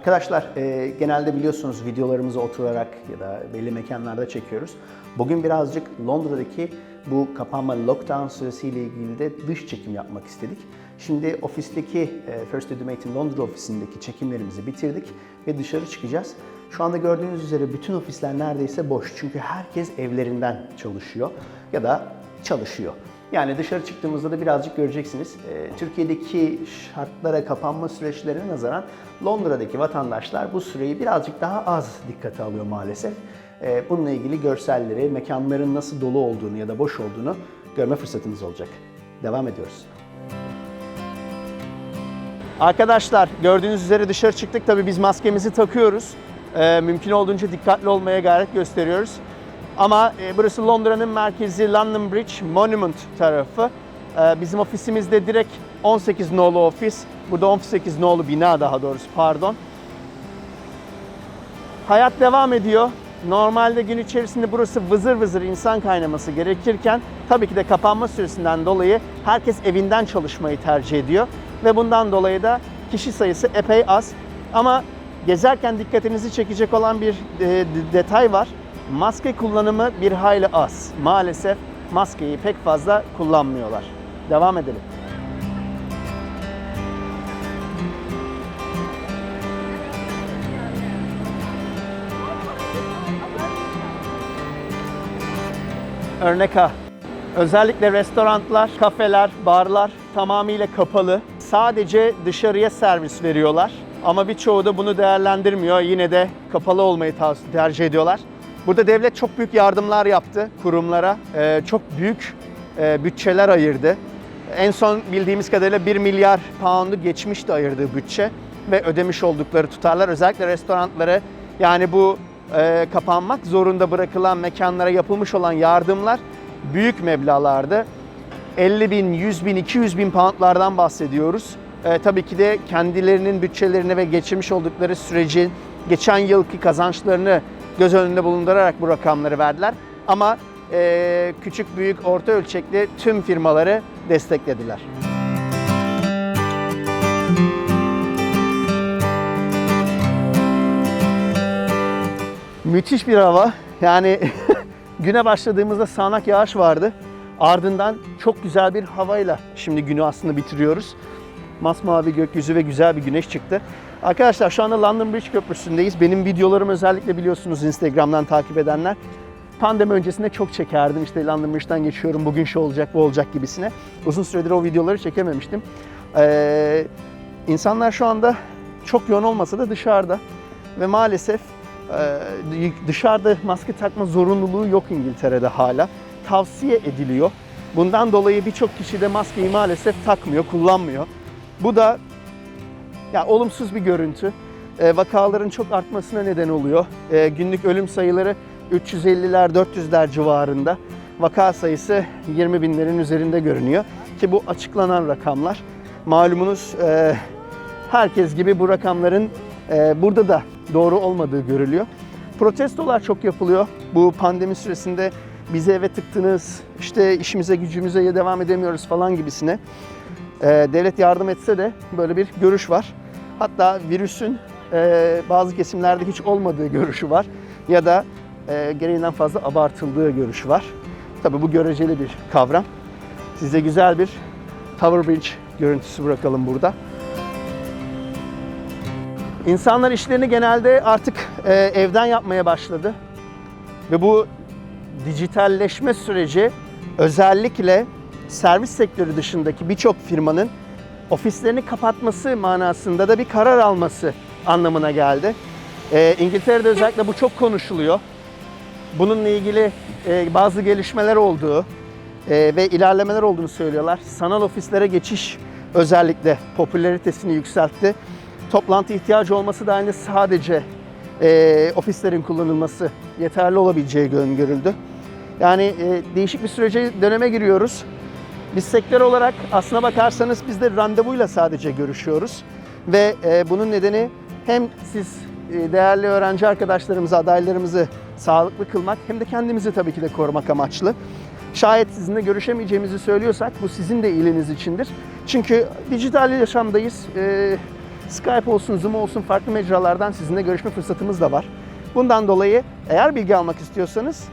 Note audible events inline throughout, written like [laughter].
Arkadaşlar e, genelde biliyorsunuz videolarımızı oturarak ya da belli mekanlarda çekiyoruz. Bugün birazcık Londra'daki bu kapanma lockdown süresiyle ilgili de dış çekim yapmak istedik. Şimdi ofisteki e, First Edumate'in Londra ofisindeki çekimlerimizi bitirdik ve dışarı çıkacağız. Şu anda gördüğünüz üzere bütün ofisler neredeyse boş. Çünkü herkes evlerinden çalışıyor ya da çalışıyor. Yani dışarı çıktığımızda da birazcık göreceksiniz. Ee, Türkiye'deki şartlara kapanma süreçlerine nazaran Londra'daki vatandaşlar bu süreyi birazcık daha az dikkate alıyor maalesef. Ee, bununla ilgili görselleri, mekanların nasıl dolu olduğunu ya da boş olduğunu görme fırsatınız olacak. Devam ediyoruz. Arkadaşlar gördüğünüz üzere dışarı çıktık. Tabii biz maskemizi takıyoruz. Ee, mümkün olduğunca dikkatli olmaya gayret gösteriyoruz. Ama e, burası Londra'nın merkezi London Bridge Monument tarafı. Ee, bizim ofisimizde direkt 18 nolu ofis. Burada 18 nolu bina daha doğrusu pardon. Hayat devam ediyor. Normalde gün içerisinde burası vızır vızır insan kaynaması gerekirken tabii ki de kapanma süresinden dolayı herkes evinden çalışmayı tercih ediyor. Ve bundan dolayı da kişi sayısı epey az. Ama gezerken dikkatinizi çekecek olan bir e, de- detay var. Maske kullanımı bir hayli az. Maalesef maskeyi pek fazla kullanmıyorlar. Devam edelim. Örnek A. Özellikle restoranlar, kafeler, barlar tamamıyla kapalı. Sadece dışarıya servis veriyorlar. Ama birçoğu da bunu değerlendirmiyor. Yine de kapalı olmayı tercih ediyorlar. Burada devlet çok büyük yardımlar yaptı kurumlara. Ee, çok büyük e, bütçeler ayırdı. En son bildiğimiz kadarıyla 1 milyar pound'u geçmişti ayırdığı bütçe ve ödemiş oldukları tutarlar özellikle restoranları yani bu e, kapanmak zorunda bırakılan mekanlara yapılmış olan yardımlar büyük meblağlardı. 50 bin, 100 bin, 200 bin poundlardan bahsediyoruz. E, tabii ki de kendilerinin bütçelerini ve geçirmiş oldukları sürecin geçen yılki kazançlarını göz önünde bulundurarak bu rakamları verdiler. Ama e, küçük, büyük, orta ölçekli tüm firmaları desteklediler. Müthiş bir hava. Yani [laughs] güne başladığımızda sağanak yağış vardı. Ardından çok güzel bir havayla şimdi günü aslında bitiriyoruz. Masmavi gökyüzü ve güzel bir güneş çıktı. Arkadaşlar şu anda London Bridge Köprüsü'ndeyiz. Benim videolarım özellikle biliyorsunuz Instagram'dan takip edenler. Pandemi öncesinde çok çekerdim. İşte London Bridge'den geçiyorum, bugün şu olacak, bu olacak gibisine. Uzun süredir o videoları çekememiştim. Ee, insanlar şu anda çok yoğun olmasa da dışarıda. Ve maalesef ee, dışarıda maske takma zorunluluğu yok İngiltere'de hala. Tavsiye ediliyor. Bundan dolayı birçok kişi de maskeyi maalesef takmıyor, kullanmıyor. Bu da ya olumsuz bir görüntü. Ee, vakaların çok artmasına neden oluyor. Ee, günlük ölüm sayıları 350'ler, 400'ler civarında. Vaka sayısı 20 binlerin üzerinde görünüyor. Ki bu açıklanan rakamlar. Malumunuz e, herkes gibi bu rakamların e, burada da doğru olmadığı görülüyor. Protestolar çok yapılıyor. Bu pandemi süresinde bizi eve tıktınız, işte işimize gücümüze devam edemiyoruz falan gibisine. E, devlet yardım etse de böyle bir görüş var. Hatta virüsün e, bazı kesimlerde hiç olmadığı görüşü var. Ya da e, gereğinden fazla abartıldığı görüşü var. Tabii bu göreceli bir kavram. Size güzel bir Tower Bridge görüntüsü bırakalım burada. İnsanlar işlerini genelde artık e, evden yapmaya başladı. Ve bu dijitalleşme süreci özellikle servis sektörü dışındaki birçok firmanın ofislerini kapatması manasında da bir karar alması anlamına geldi. E, İngiltere'de özellikle bu çok konuşuluyor. Bununla ilgili e, bazı gelişmeler olduğu e, ve ilerlemeler olduğunu söylüyorlar. Sanal ofislere geçiş özellikle popülaritesini yükseltti. Toplantı ihtiyacı olması da aynı sadece e, ofislerin kullanılması yeterli olabileceği öngörüldü. Yani e, değişik bir sürece döneme giriyoruz. Biz sektör olarak aslına bakarsanız biz de randevuyla sadece görüşüyoruz. Ve e, bunun nedeni hem siz e, değerli öğrenci arkadaşlarımızı, adaylarımızı sağlıklı kılmak hem de kendimizi tabii ki de korumak amaçlı. Şayet sizinle görüşemeyeceğimizi söylüyorsak bu sizin de iyiliğiniz içindir. Çünkü dijital yaşamdayız. E, Skype olsun, Zoom olsun farklı mecralardan sizinle görüşme fırsatımız da var. Bundan dolayı eğer bilgi almak istiyorsanız,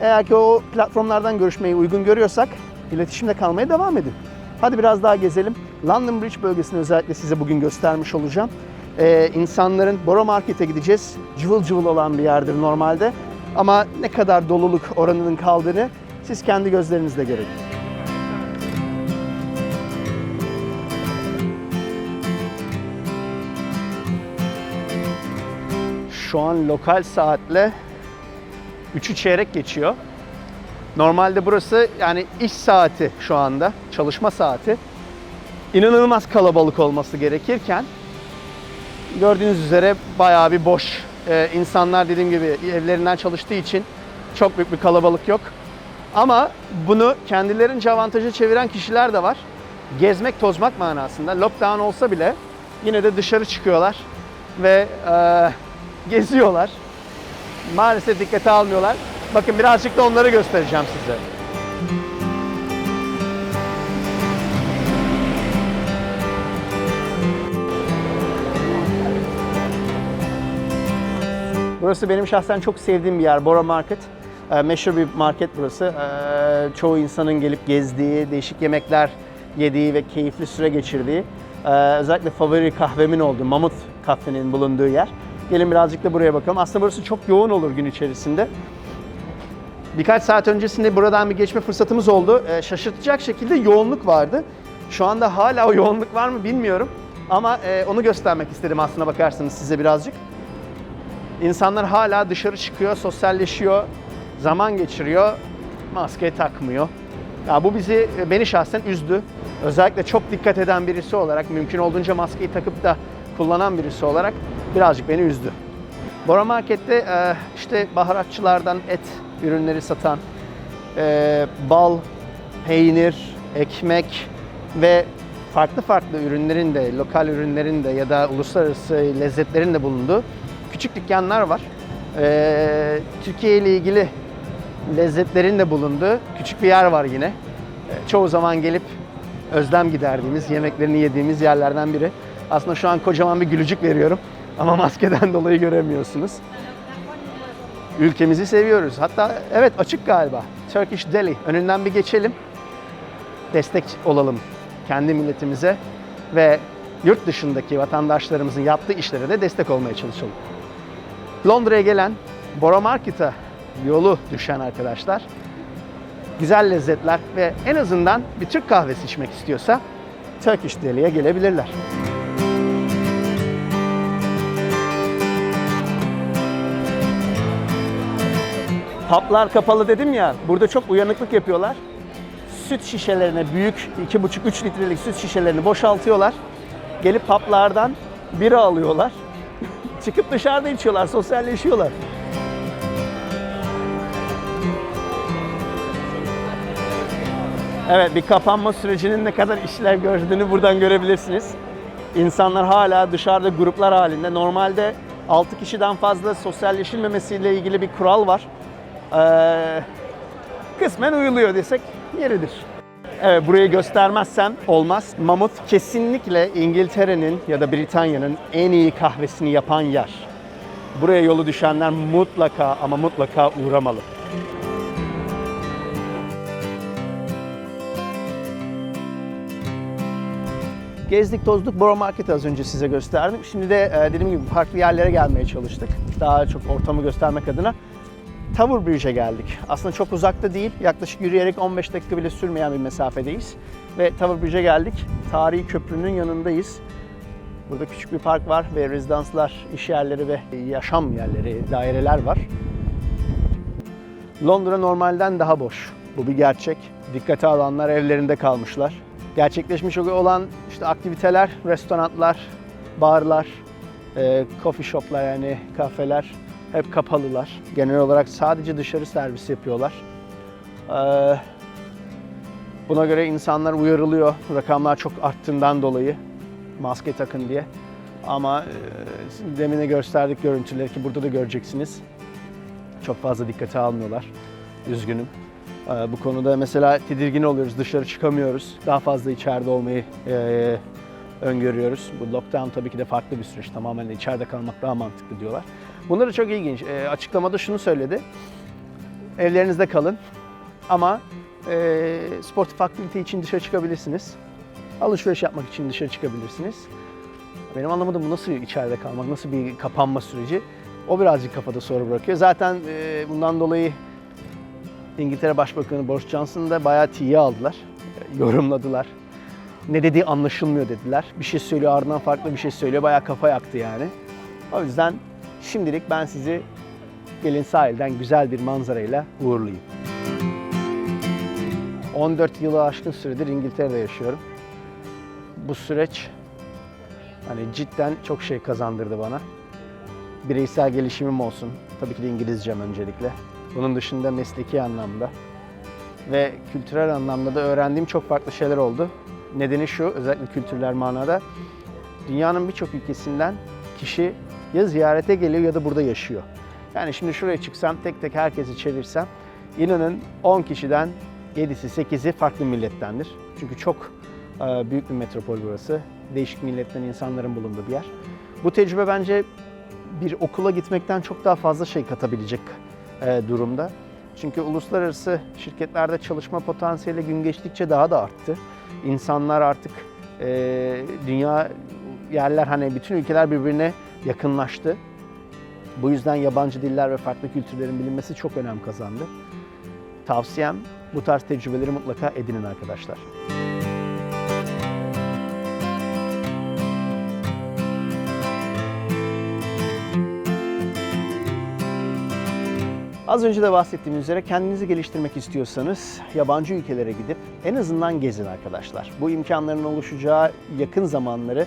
eğer ki o platformlardan görüşmeyi uygun görüyorsak iletişimde kalmaya devam edin. Hadi biraz daha gezelim. London Bridge bölgesini özellikle size bugün göstermiş olacağım. Ee, insanların Borough Market'e gideceğiz. Cıvıl cıvıl olan bir yerdir normalde. Ama ne kadar doluluk oranının kaldığını siz kendi gözlerinizle görün. Şu an lokal saatle 3'ü çeyrek geçiyor. Normalde burası yani iş saati şu anda, çalışma saati. İnanılmaz kalabalık olması gerekirken gördüğünüz üzere bayağı bir boş. Ee, insanlar dediğim gibi evlerinden çalıştığı için çok büyük bir kalabalık yok. Ama bunu kendilerince avantaja çeviren kişiler de var. Gezmek, tozmak manasında. Lockdown olsa bile yine de dışarı çıkıyorlar ve e, geziyorlar. Maalesef dikkate almıyorlar. Bakın birazcık da onları göstereceğim size. Burası benim şahsen çok sevdiğim bir yer. Bora Market. Ee, meşhur bir market burası. Ee, çoğu insanın gelip gezdiği, değişik yemekler yediği ve keyifli süre geçirdiği. Ee, özellikle favori kahvemin olduğu, Mamut Kafe'nin bulunduğu yer. Gelin birazcık da buraya bakalım. Aslında burası çok yoğun olur gün içerisinde. Birkaç saat öncesinde buradan bir geçme fırsatımız oldu. Ee, şaşırtacak şekilde yoğunluk vardı. Şu anda hala o yoğunluk var mı bilmiyorum. Ama e, onu göstermek istedim aslına bakarsanız size birazcık. İnsanlar hala dışarı çıkıyor, sosyalleşiyor, zaman geçiriyor, maske takmıyor. Ya bu bizi, beni şahsen üzdü. Özellikle çok dikkat eden birisi olarak, mümkün olduğunca maskeyi takıp da kullanan birisi olarak birazcık beni üzdü. Bora Market'te e, işte baharatçılardan et ürünleri satan, e, bal, peynir, ekmek ve farklı farklı ürünlerin de, lokal ürünlerin de ya da uluslararası lezzetlerin de bulunduğu küçük dükkanlar var. E, Türkiye ile ilgili lezzetlerin de bulunduğu küçük bir yer var yine. E, çoğu zaman gelip özlem giderdiğimiz, yemeklerini yediğimiz yerlerden biri. Aslında şu an kocaman bir gülücük veriyorum ama [laughs] maskeden dolayı göremiyorsunuz. Ülkemizi seviyoruz. Hatta evet açık galiba. Turkish Deli. Önünden bir geçelim. Destek olalım kendi milletimize ve yurt dışındaki vatandaşlarımızın yaptığı işlere de destek olmaya çalışalım. Londra'ya gelen Borough Market'a yolu düşen arkadaşlar güzel lezzetler ve en azından bir Türk kahvesi içmek istiyorsa Turkish Deli'ye gelebilirler. Publar kapalı dedim ya, burada çok uyanıklık yapıyorlar. Süt şişelerine büyük 2,5-3 litrelik süt şişelerini boşaltıyorlar. Gelip publardan bira alıyorlar. [laughs] Çıkıp dışarıda içiyorlar, sosyalleşiyorlar. Evet, bir kapanma sürecinin ne kadar işlev gördüğünü buradan görebilirsiniz. İnsanlar hala dışarıda gruplar halinde. Normalde 6 kişiden fazla sosyalleşilmemesiyle ilgili bir kural var. Ee, kısmen uyuluyor desek yeridir. Evet burayı göstermezsem olmaz. Mamut kesinlikle İngiltere'nin ya da Britanya'nın en iyi kahvesini yapan yer. Buraya yolu düşenler mutlaka ama mutlaka uğramalı. Gezdik tozduk Borough Market'i az önce size gösterdim. Şimdi de e, dediğim gibi farklı yerlere gelmeye çalıştık. Daha çok ortamı göstermek adına. Tower Bridge'e geldik. Aslında çok uzakta değil. Yaklaşık yürüyerek 15 dakika bile sürmeyen bir mesafedeyiz. Ve Tower Bridge'e geldik. Tarihi köprünün yanındayız. Burada küçük bir park var ve rezidanslar, iş yerleri ve yaşam yerleri, daireler var. Londra normalden daha boş. Bu bir gerçek. Dikkate alanlar evlerinde kalmışlar. Gerçekleşmiş olan işte aktiviteler, restoranlar, barlar, e, coffee shoplar yani kafeler hep kapalılar. Genel olarak sadece dışarı servis yapıyorlar. Ee, buna göre insanlar uyarılıyor rakamlar çok arttığından dolayı maske takın diye. Ama e, demine gösterdik görüntüleri ki burada da göreceksiniz. Çok fazla dikkate almıyorlar. Üzgünüm. Ee, bu konuda mesela tedirgin oluyoruz, dışarı çıkamıyoruz. Daha fazla içeride olmayı e, öngörüyoruz. Bu lockdown tabii ki de farklı bir süreç. Tamamen içeride kalmak daha mantıklı diyorlar. Bunları çok ilginç. E, açıklamada şunu söyledi. Evlerinizde kalın ama e, sportif aktivite için dışarı çıkabilirsiniz. Alışveriş yapmak için dışarı çıkabilirsiniz. Benim anlamadığım bu nasıl içeride kalmak, nasıl bir kapanma süreci? O birazcık kafada soru bırakıyor. Zaten e, bundan dolayı İngiltere Başbakanı Boris Johnson'ı da bayağı tiye aldılar. E, yorumladılar. Ne dediği anlaşılmıyor dediler. Bir şey söylüyor ardından farklı bir şey söylüyor. Bayağı kafa yaktı yani. O yüzden şimdilik ben sizi gelin sahilden güzel bir manzarayla uğurlayayım. 14 yılı aşkın süredir İngiltere'de yaşıyorum. Bu süreç hani cidden çok şey kazandırdı bana. Bireysel gelişimim olsun. Tabii ki de İngilizcem öncelikle. Bunun dışında mesleki anlamda ve kültürel anlamda da öğrendiğim çok farklı şeyler oldu. Nedeni şu, özellikle kültürler manada. Dünyanın birçok ülkesinden kişi ya ziyarete geliyor ya da burada yaşıyor. Yani şimdi şuraya çıksam tek tek herkesi çevirsem inanın 10 kişiden 7'si 8'i farklı millettendir. Çünkü çok e, büyük bir metropol burası. Değişik milletten insanların bulunduğu bir yer. Bu tecrübe bence bir okula gitmekten çok daha fazla şey katabilecek e, durumda. Çünkü uluslararası şirketlerde çalışma potansiyeli gün geçtikçe daha da arttı. İnsanlar artık e, dünya yerler hani bütün ülkeler birbirine yakınlaştı. Bu yüzden yabancı diller ve farklı kültürlerin bilinmesi çok önem kazandı. Tavsiyem bu tarz tecrübeleri mutlaka edinin arkadaşlar. Az önce de bahsettiğim üzere kendinizi geliştirmek istiyorsanız yabancı ülkelere gidip en azından gezin arkadaşlar. Bu imkanların oluşacağı yakın zamanları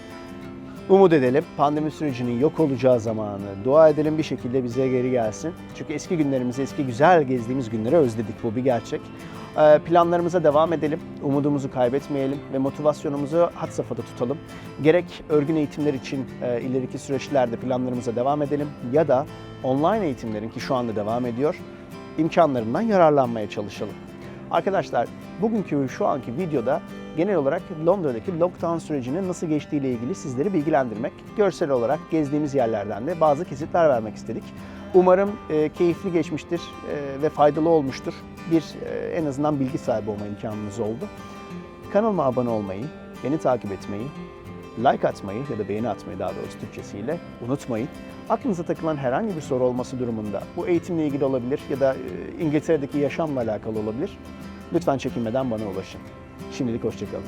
umut edelim. Pandemi sürecinin yok olacağı zamanı dua edelim bir şekilde bize geri gelsin. Çünkü eski günlerimizi, eski güzel gezdiğimiz günleri özledik bu bir gerçek. Ee, Planlarımıza devam edelim, umudumuzu kaybetmeyelim ve motivasyonumuzu had safhada tutalım. Gerek örgün eğitimler için e, ileriki süreçlerde planlarımıza devam edelim ya da online eğitimlerin ki şu anda devam ediyor, imkanlarından yararlanmaya çalışalım. Arkadaşlar bugünkü şu anki videoda genel olarak Londra'daki lockdown sürecinin nasıl geçtiği ile ilgili sizleri bilgilendirmek, görsel olarak gezdiğimiz yerlerden de bazı kesitler vermek istedik. Umarım e, keyifli geçmiştir e, ve faydalı olmuştur. Bir e, en azından bilgi sahibi olma imkanınız oldu. Kanalıma abone olmayı, beni takip etmeyi, like atmayı ya da beğeni atmayı daha doğrusu Türkçesiyle unutmayın. Aklınıza takılan herhangi bir soru olması durumunda bu eğitimle ilgili olabilir ya da e, İngiltere'deki yaşamla alakalı olabilir. Lütfen çekinmeden bana ulaşın. Şimdilik hoşçakalın.